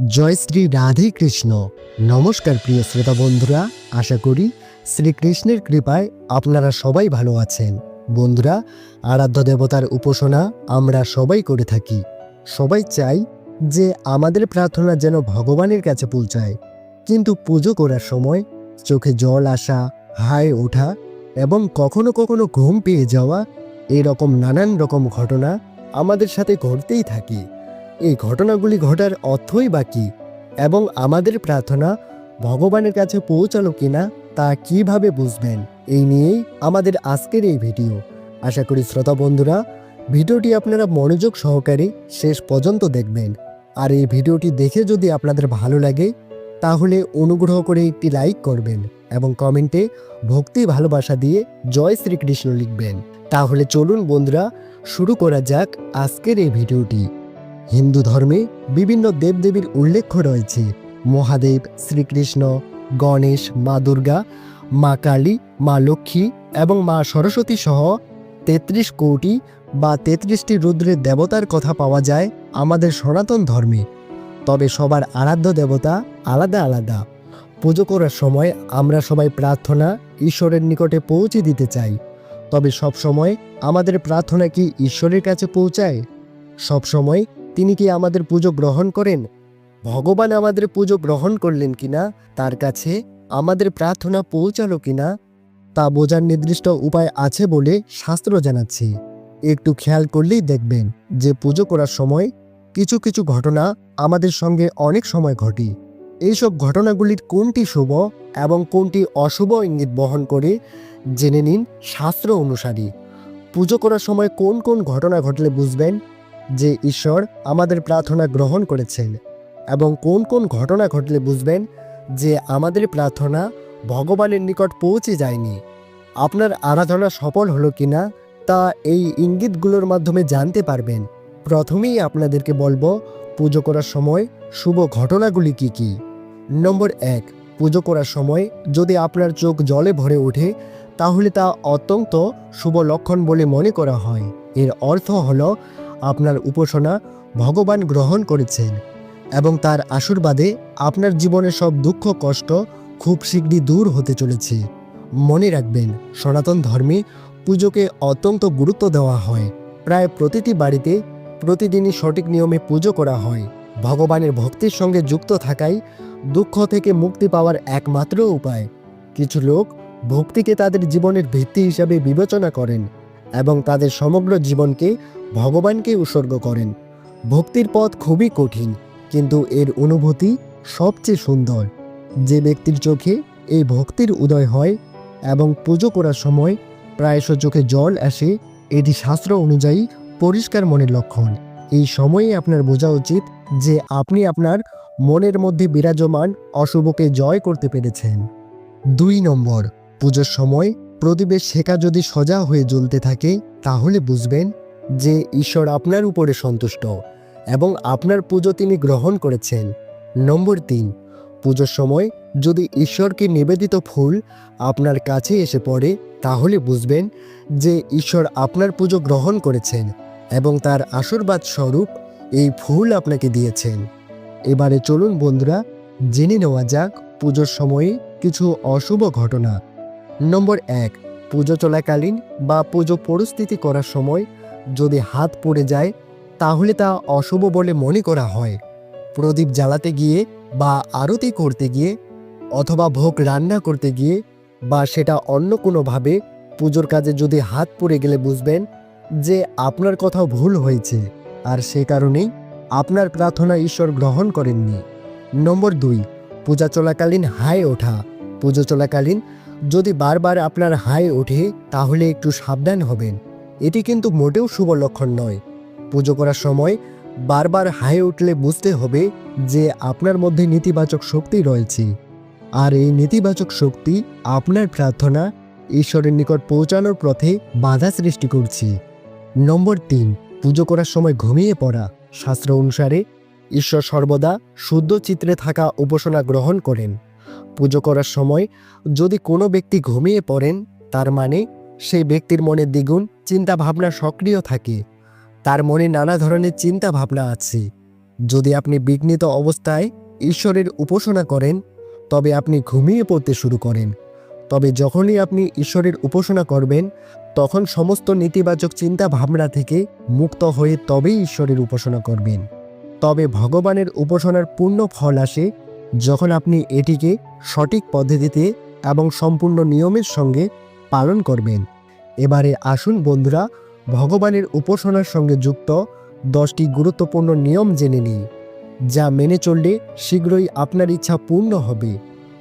জয় শ্রী রাধে কৃষ্ণ। নমস্কার প্রিয় শ্রোতা বন্ধুরা, আশা করি শ্রীকৃষ্ণের কৃপায় আপনারা সবাই ভালো আছেন। বন্ধুরা, আরাধ্য দেবতার উপাসনা আমরা সবাই করে থাকি। সবাই চাই যে আমাদের প্রার্থনা যেন ভগবানের কাছে পৌঁছায়। কিন্তু পুজো করার সময় চোখে জল আসা, হায় ওঠা এবং কখনো কখনো ঘুম পেয়ে যাওয়া, এরকম নানান রকম ঘটনা আমাদের সাথে ঘটতেই থাকে। এই ঘটনাগুলি ঘটার অর্থই বা কী? এবং আমাদের প্রার্থনা ভগবানের কাছে পৌঁছালো কিনা তা কীভাবে বুঝবেন? এই নিয়েই আমাদের আজকের এই ভিডিও। আশা করি শ্রোতা বন্ধুরা, ভিডিওটি আপনারা মনোযোগ সহকারে শেষ পর্যন্ত দেখবেন। আর এই ভিডিওটি দেখে যদি আপনাদের ভালো লাগে, তাহলে অনুগ্রহ করে একটি লাইক করবেন এবং কমেন্টে ভক্তি ভালোবাসা দিয়ে জয় শ্রীকৃষ্ণ লিখবেন। তাহলে চলুন বন্ধুরা, শুরু করা যাক আজকের এই ভিডিওটি। হিন্দু ধর্মে বিভিন্ন দেবদেবীর উল্লেখ রয়েছে। মহাদেব, শ্রীকৃষ্ণ, গণেশ, মা দুর্গা, মা কালী, মা লক্ষ্মী এবং মা সরস্বতী সহ তেত্রিশ কোটি বা তেত্রিশটি রুদ্রের দেবতার কথা পাওয়া যায় আমাদের সনাতন ধর্মে। তবে সবার আরাধ্য দেবতা আলাদা আলাদা। পুজো করার সময় আমরা সবাই প্রার্থনা ঈশ্বরের নিকটে পৌঁছে দিতে চাই। তবে সব সময় আমাদের প্রার্থনা কি ঈশ্বরের কাছে পৌঁছায়? সব সময় তিনি কি আমাদের পুজো গ্রহণ করেন? ভগবান আমাদের পুজো গ্রহণ করলেন কিনা? তার কাছে আমাদের প্রার্থনা পৌঁছালো কিনা? তা বোঝার নির্দিষ্ট উপায় আছে বলে শাস্ত্র জানাচ্ছে। একটু খেয়াল করলেই দেখবেন যে পুজো করার সময় কিছু কিছু ঘটনা আমাদের সঙ্গে অনেক সময় ঘটে। এইসব ঘটনাগুলির কোনটি শুভ এবং কোনটি অশুভ ইঙ্গিত বহন করে জেনে নিন শাস্ত্র অনুসারী। পুজো করার সময় কোন কোন ঘটনা ঘটলে বুঝবেন? যে ঈশ্বর আমাদের প্রার্থনা গ্রহণ করেছেন এবং কোন কোন ঘটনা ঘটলে বুঝবেন যে আমাদের প্রার্থনা ভগবানের নিকট পৌঁছে যায়নি। আপনার আরাধনা সফল হলো কিনা তা এই ইঙ্গিতগুলোর মাধ্যমে জানতে পারবেন। প্রথমেই আপনাদেরকে বলব, পুজো করার সময় শুভ ঘটনাগুলি কি কি? নম্বর এক, পুজো করার সময় যদি আপনার চোখ জলে ভরে ওঠে, তাহলে তা অত্যন্ত শুভ লক্ষণ বলে মনে করা হয়। এর অর্থ হলো আপনার উপাসনা ভগবান গ্রহণ করেছেন এবং তার আশীর্বাদে আপনার জীবনের সব দুঃখ, কষ্ট খুব শীঘ্রই দূর হতে চলেছে। মনে রাখবেন, সনাতন ধর্মে পুজোকে অত্যন্ত গুরুত্ব দেওয়া হয়। প্রায় প্রতিটি বাড়িতে প্রতিদিনই সঠিক নিয়মে পুজো করা হয়। ভগবানের ভক্তির সঙ্গে যুক্ত থাকাই দুঃখ থেকে মুক্তি পাওয়ার একমাত্র উপায়। কিছু লোক ভক্তিকে তাদের জীবনের ভিত্তি হিসাবে বিবেচনা করেন। এবং তাদের সমগ্র জীবনকে ভগবানকে উৎসর্গ করেন। ভক্তির পথ খুবই কঠিন, কিন্তু এর অনুভূতি সবচেয়ে সুন্দর। যে ব্যক্তির চোখে এই ভক্তির উদয় হয় এবং পুজো করার সময় প্রায়শ চোখে জল আসে, এটি শাস্ত্র অনুযায়ী পরিষ্কার মনের লক্ষণ। এই সময়ে আপনার বোঝা উচিত যে আপনি আপনার মনের মধ্যে বিরাজমান অশুভকে জয় করতে পেরেছেন। দুই নম্বর, পুজোর সময় প্রদীপের শেখা যদি সজা হয়ে জ্বলতে থাকে, তাহলে বুঝবেন যে ঈশ্বর আপনার উপরে সন্তুষ্ট এবং আপনার পুজো তিনি গ্রহণ করেছেন। নম্বর তিন, পুজোর সময় যদি ঈশ্বরকে নিবেদিত ফুল আপনার কাছে এসে পড়ে, তাহলে বুঝবেন যে ঈশ্বর আপনার পুজো গ্রহণ করেছেন এবং তার আশীর্বাদ স্বরূপ এই ফুল আপনাকে দিয়েছেন। এবারে চলুন বন্ধুরা, জেনে নেওয়া যাক পুজোর সময়ে কিছু অশুভ ঘটনা। নম্বর এক, পুজো চলাকালীন বা পুজো পরিস্থিতি করার সময় যদি হাত পড়ে যায়, তাহলে তা অশুভ বলে মনে করা হয়। প্রদীপ জ্বালাতে গিয়ে বা আরতি করতে গিয়ে অথবা ভোগ রান্না করতে গিয়ে বা সেটা অন্য কোনোভাবে পুজোর কাজে যদি হাত পড়ে গেলে বুঝবেন যে আপনার কোথাও ভুল হয়েছে। আর সে কারণেই আপনার প্রার্থনা ঈশ্বর গ্রহণ করেননি। নম্বর দুই, পূজা চলাকালীন হাই ওঠা। পুজো চলাকালীন যদি বারবার আপনার হাই ওঠে, তাহলে একটু সাবধান হবেন। এটি কিন্তু মোটেও শুভ লক্ষণ নয়। পুজো করার সময় বারবার হাই উঠলে বুঝতে হবে যে আপনার মধ্যে নেতিবাচক শক্তি রয়েছে। আর এই নেতিবাচক শক্তি আপনার প্রার্থনা, ঈশ্বরের নিকট পৌঁছানোর পথে বাধা সৃষ্টি করছে। নম্বর তিন, পুজো করার সময় ঘুমিয়ে পড়া। শাস্ত্র অনুসারে ঈশ্বর সর্বদা শুদ্ধ চিত্রে থাকা উপাসনা গ্রহণ করেন। পুজো করার সময় যদি কোনো ব্যক্তি ঘুমিয়ে পড়েন, তার মানে সেই ব্যক্তির মনে দ্বিগুণ চিন্তা ভাবনা সক্রিয় থাকে। তার মনে নানা ধরনের চিন্তা ভাবনা আছে। যদি আপনি বিঘ্নিত অবস্থায় ঈশ্বরের উপাসনা করেন, তবে আপনি ঘুমিয়ে পড়তে শুরু করেন। তবে যখনই আপনি ঈশ্বরের উপাসনা করবেন, তখন সমস্ত নেতিবাচক চিন্তা ভাবনা থেকে মুক্ত হয়ে তবেই ঈশ্বরের উপাসনা করবেন। তবে ভগবানের উপাসনার পূর্ণ ফল আসে যখন আপনি এটিকে সঠিক পদ্ধতিতে এবং সম্পূর্ণ নিয়মের সঙ্গে পালন করবেন। এবারে আসুন বন্ধুরা, ভগবানের উপাসনার সঙ্গে যুক্ত দশটি গুরুত্বপূর্ণ নিয়ম জেনে নিই, যা মেনে চললে শীঘ্রই আপনার ইচ্ছা পূর্ণ হবে।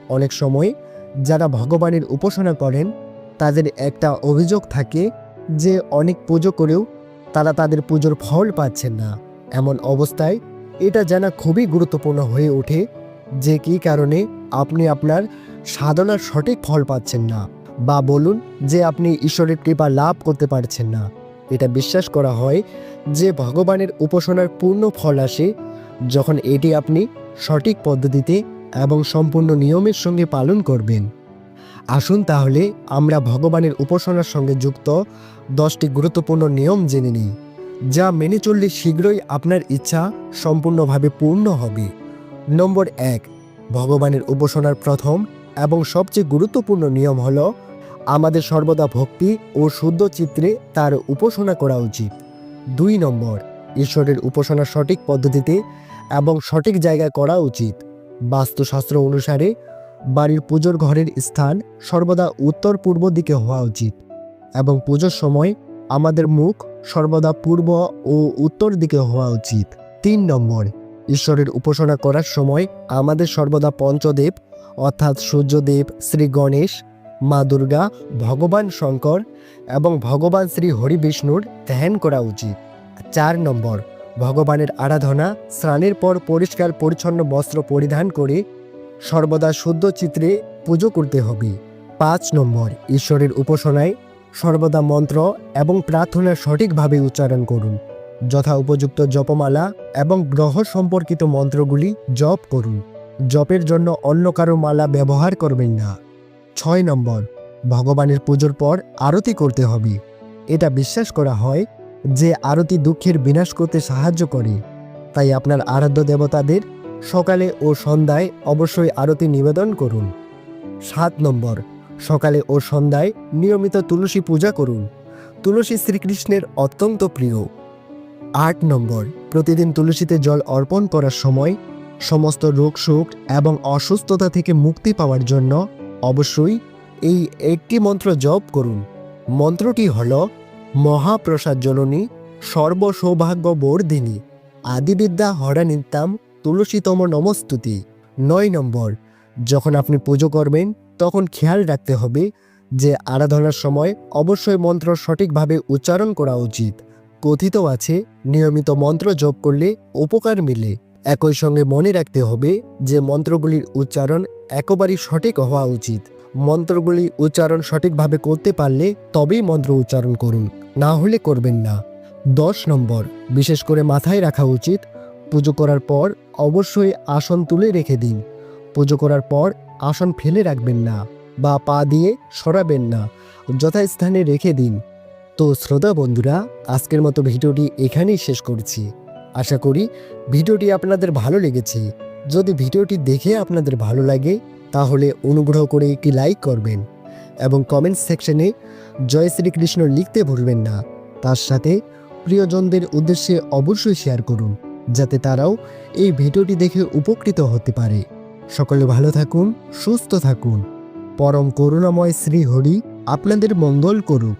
অনেক সময় যারা ভগবানের উপাসনা করেন, তাদের একটা অভিযোগ থাকে যে অনেক পুজো করেও তারা তাদের পুজোর ফল পাচ্ছেন না। এমন অবস্থায় এটা জানা খুবই গুরুত্বপূর্ণ হয়ে ওঠে যে কী কারণে আপনি আপনার সাধনার সঠিক ফল পাচ্ছেন না বা বলুন যে আপনি ঈশ্বরের কৃপা লাভ করতে পারছেন না। এটা বিশ্বাস করা হয় যে ভগবানের উপাসনার পূর্ণ ফল আসে যখন এটি আপনি সঠিক পদ্ধতিতে এবং সম্পূর্ণ নিয়মের সঙ্গে পালন করবেন। আসুন তাহলে আমরা ভগবানের উপাসনার সঙ্গে যুক্ত দশটি গুরুত্বপূর্ণ নিয়ম জেনে নিই, যা মেনে চললে শীঘ্রই আপনার ইচ্ছা সম্পূর্ণভাবে পূর্ণ হবে। নম্বর এক, ভগবানের উপাসনার প্রথম এবং সবচেয়ে গুরুত্বপূর্ণ নিয়ম হল, আমাদের সর্বদা ভক্তি ও শুদ্ধ চিত্রে তার উপাসনা করা উচিত। দুই নম্বর, ঈশ্বরের উপাসনা সঠিক পদ্ধতিতে এবং সঠিক জায়গায় করা উচিত। বাস্তুশাস্ত্র অনুসারে, বাড়ির পুজোর ঘরের স্থান সর্বদা উত্তর পূর্ব দিকে হওয়া উচিত এবং পুজোর সময় আমাদের মুখ সর্বদা পূর্ব ও উত্তর দিকে হওয়া উচিত। তিন নম্বর ঈশ্বরের উপাসনা করার সময় আমাদের সর্বদা পঞ্চদেব, অর্থাৎ সূর্যদেব, শ্রী গণেশ, মা দুর্গা, ভগবান শঙ্কর এবং ভগবান শ্রী হরি বিষ্ণুর ধ্যান করা উচিত। চার নম্বর, ভগবানের আরাধনা, স্নানের পর পরিষ্কার পরিচ্ছন্ন বস্ত্র পরিধান করে সর্বদা শুদ্ধ চিত্রে পুজো করতে হবে। পাঁচ নম্বর, ঈশ্বরের উপাসনায় সর্বদা মন্ত্র এবং প্রার্থনা সঠিকভাবে উচ্চারণ করুন। যথা উপযুক্ত জপমালা এবং গ্রহ সম্পর্কিত মন্ত্রগুলি জপ করুন। জপের জন্য অন্য কারও মালা ব্যবহার করবেন না। ছয় নম্বর, ভগবানের পুজোর পর আরতি করতে হবে। এটা বিশ্বাস করা হয় যে আরতি দুঃখের বিনাশ করতে সাহায্য করে। তাই আপনার আরাধ্য দেবতাদের সকালে ও সন্ধ্যায় অবশ্যই আরতি নিবেদন করুন। সাত নম্বর, সকালে ও সন্ধ্যায় নিয়মিত তুলসী পূজা করুন। তুলসী শ্রীকৃষ্ণের অত্যন্ত প্রিয়। আট নম্বর, প্রতিদিন তুলসীতে জল অর্পণ করার সময় সমস্ত রোগ শোক এবং অসুস্থতা থেকে মুক্তি পাওয়ার জন্য অবশ্যই এই একটি মন্ত্র জপ করুন। মন্ত্রটি হল, মহাপ্রসাদ জননী, সর্বসৌভাগ্য বর্ধিনী, আদিবিদ্যা হরানিত্যাম, তুলসীতম নমস্তুতি। নয় নম্বর, যখন আপনি পুজো করবেন, তখন খেয়াল রাখতে হবে যে আরাধনার সময় অবশ্যই মন্ত্র সঠিকভাবে উচ্চারণ করা উচিত। কথিত আছে, নিয়মিত মন্ত্র জপ করলে উপকার মিলে। একই সঙ্গে মনে রাখতে হবে যে মন্ত্রগুলির উচ্চারণ একেবারেই সঠিক হওয়া উচিত। মন্ত্রগুলি উচ্চারণ সঠিকভাবে করতে পারলে তবেই মন্ত্র উচ্চারণ করুন, না হলে করবেন না। দশ নম্বর, বিশেষ করে মাথায় রাখা উচিত। পুজো করার পর অবশ্যই আসন তুলে রেখে দিন। পুজো করার পর আসন ফেলে রাখবেন না বা পা দিয়ে সরাবেন না। যথাস্থানে রেখে দিন। তো শ্রোতা বন্ধুরা, আজকের মতো ভিডিওটি এখানেই শেষ করছি। আশা করি ভিডিওটি আপনাদের ভালো লেগেছে। যদি ভিডিওটি দেখে আপনাদের ভালো লাগে, তাহলে অনুগ্রহ করে একটি লাইক করবেন এবং কমেন্ট সেকশনে জয় শ্রীকৃষ্ণ লিখতে ভুলবেন না। তার সাথে প্রিয়জনদের উদ্দেশ্যে অবশ্যই শেয়ার করুন, যাতে তারাও এই ভিডিওটি দেখে উপকৃত হতে পারে। সকলে ভালো থাকুন, সুস্থ থাকুন। পরম করুণাময় শ্রী হরি আপনাদের মঙ্গল করুক।